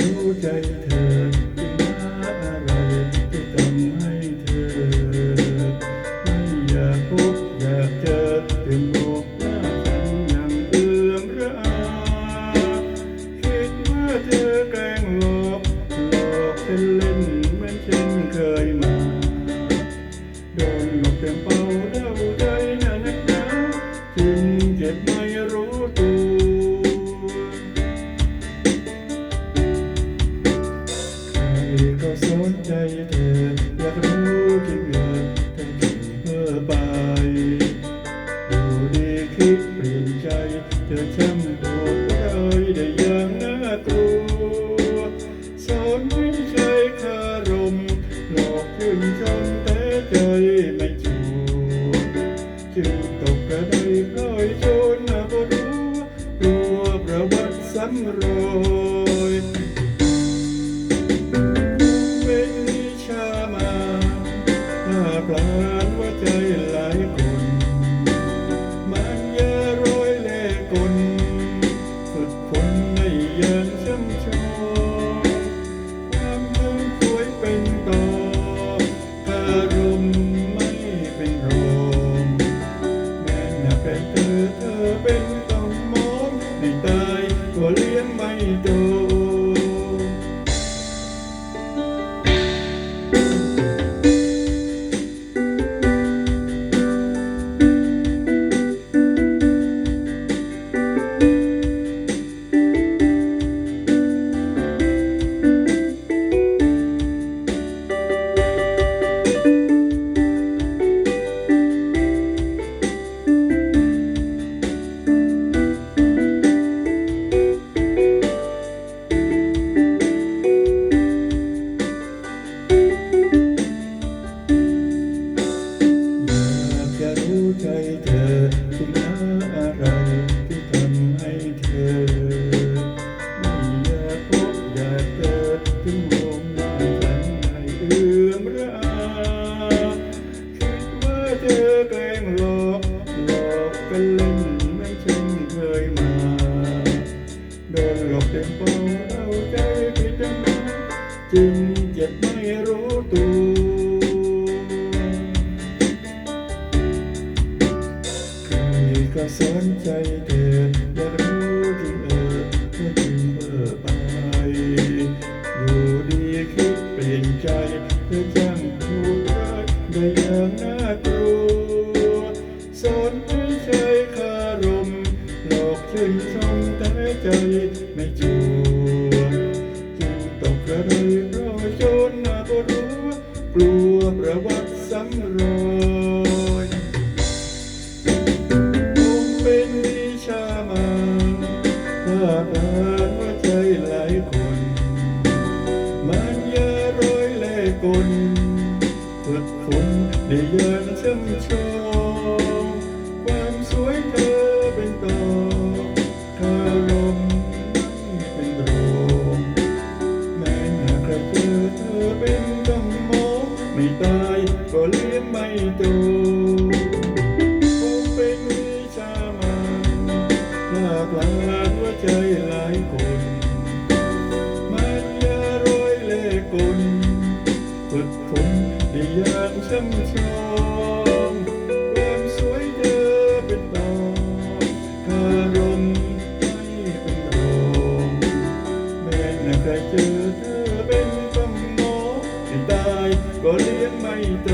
okay. เธอช่างถูกเลยได้อย่างน่ากลัวสอนให้ใช้คารมหลอกขึ้นจนแต่ใจไม่ชัวจึงตกกระไดพลอยโจรมาก็รู้กลัวประวัติซ้ำรอย เป็นคือเธอเป็น ใจเธอ สนใจเธออยากรู้จริงเออเธอจึงเบอไป อยู่ดีคิดเปลี่ยนใจ เธอจังถูกรักได้อย่างน่ากลัวสนให้ใช้คารมหลอกชื่นชมแต่ใจไม่ชัวร์จึงตกกระไดเพราะจนหน้าก็รู้กลัวประวัติ กลฝึกฝนได้อย่างช่ำชองความสวยเธอเป็นต่อคารมเป็นโรงแม้หากใครเจอเธอเป็นต้องมองไม่ตายก็เลี้ยงไม่โต มชมควมสวยเธอเป็นตองเธอรมไม่เป็นรองแม้นใครเจอเธอเป็นกำมอที่ตายก็เลี้ยงไม่โต